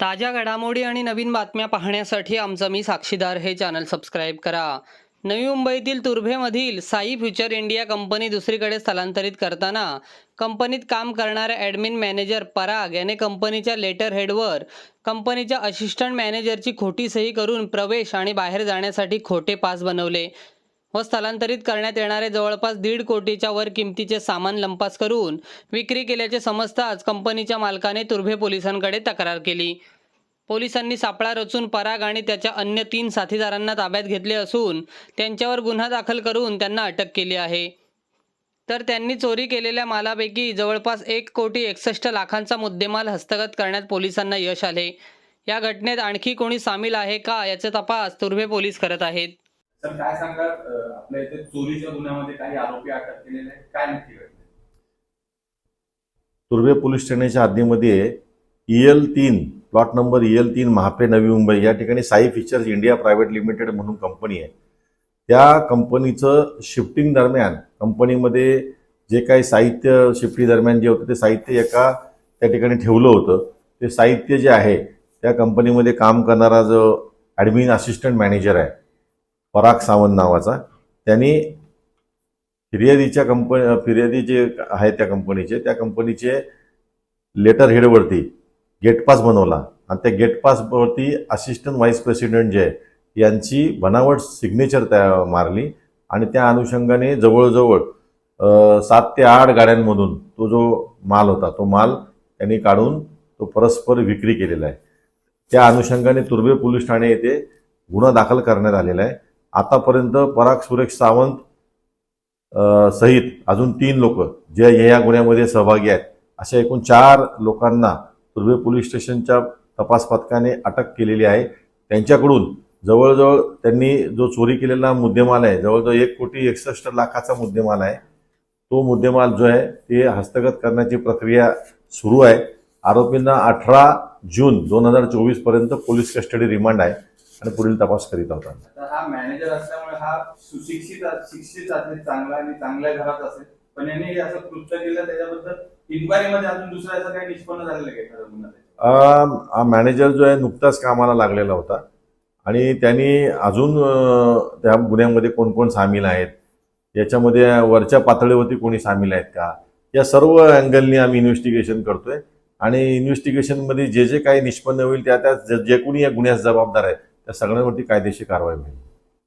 ताज्या घडामोडी आणि नवीन बातम्या पाहण्यासाठी आमचं मी साक्षीदार हे चॅनल सबस्क्राईब करा. नवी मुंबईतील तुर्भेमधील साई फ्युचर इंडिया कंपनी दुसरीकडे स्थलांतरित करताना कंपनीत काम करणाऱ्या ॲडमिन मॅनेजर पराग याने कंपनीच्या लेटर हेडवर कंपनीच्या असिस्टंट मॅनेजरची खोटी सही करून प्रवेश आणि बाहेर जाण्यासाठी खोटे पास बनवले. व स्थलांतरित करण्यात येणारे जवळपास दीड कोटीच्या वर किमतीचे सामान लंपास करून विक्री केल्याचे समजताच कंपनीच्या मालकाने तुर्भे पोलिसांकडे तक्रार केली. पोलिसांनी सापळा रचून पराग आणि त्याच्या अन्य तीन साथीदारांना ताब्यात घेतले असून त्यांच्यावर गुन्हा दाखल करून त्यांना अटक केली आहे. तर त्यांनी चोरी केलेल्या मालापैकी जवळपास एक कोटी एकसष्ट लाखांचा मुद्देमाल हस्तगत करण्यात पोलिसांना यश आले. या घटनेत आणखी कोणी सामील आहे का याचा तपास तुर्भे पोलीस करत आहेत. सर काय सांगा आपल्या इथे चोरीच्या गुन्ह्यामध्ये काही आरोपी अटक केलेले आहेत. काय नक्की घडले पोलीस ठाण्याच्या हद्दीमध्ये ईएल तीन प्लॉट नंबर ईएल तीन महापे नवी मुंबई या ठिकाणी Sai features India private limited म्हणून कंपनी आहे. त्या कंपनीचं शिफ्टिंग दरम्यान कंपनीमध्ये जे काही साहित्य शिफ्टी दरम्यान जे होतं ते साहित्य एका त्या ठिकाणी ठेवलं होतं. ते साहित्य जे आहे त्या कंपनीमध्ये काम करणारा जो ॲडमिन असिस्टंट मॅनेजर आहे पराग सावंत नावाचा त्यांनी फिर्यादीच्या कंपनी फिर्यादी जे आहे त्या कंपनीचे त्या कंपनीचे लेटर हेडवरती गेटपास बनवला. आणि त्या गेटपासवरती असिस्टंट व्हाईस प्रेसिडेंट जे आहे यांची बनावट सिग्नेचर त्या मारली. आणि त्या अनुषंगाने जवळजवळ सात ते आठ गाड्यांमधून तो जो माल होता तो माल त्यांनी काढून तो परस्पर विक्री केलेला आहे. त्या अनुषंगाने तुर्भे पोलीस ठाणे येथे गुन्हा दाखल करण्यात आलेला आहे. आतापर्यंत पराग सुरेश सावंत सहित अजून तीन लोक जे या गुन्ह्यामध्ये सहभागी आहेत. अशा एकूण चार लोकांना तुर्भे पोलीस स्टेशनच्या तपास पथकाने अटक केलेली आहे. त्यांच्याकडून जवळजवळ त्यांनी जो चोरी केलेला मुद्देमाल आहे जवळजवळ एक कोटी एकसष्ट लाखाचा मुद्देमाल आहे. तो मुद्देमाल जो आहे ते हस्तगत करण्याची प्रक्रिया सुरू आहे. आरोपींना अठरा जून दोन हजार चोवीसपर्यंत पोलीस कस्टडी रिमांड आहे. आणि पुढील तपास करीत होता. तर हा मॅनेजर असल्यामुळे हा सुशिक्षित शिक्षित असेल चांगला आणि चांगल्या घरात असेल. पण यांनी असं कृत्य केलं त्याच्याबद्दल इन्क्वायरीमध्ये अजून दुसरं असं काही निष्पन्न झालेलं आहे गुन्हा? हा मॅनेजर जो आहे नुकताच कामाला लागलेला होता. आणि त्यांनी अजून त्या गुन्ह्यामध्ये कोण कोण सामील आहेत? याच्यामध्ये वरच्या पातळीवरती कोणी सामील आहेत का? या सर्व अँगलनी आम्ही इन्व्हेस्टिगेशन करतोय. आणि इन्व्हेस्टिगेशनमध्ये जे जे काही निष्पन्न होईल त्या त्या जे कोणी या गुन्ह्यास जबाबदार आहेत त्या सगळ्यांवरती कायदेशीर कारवाई होईल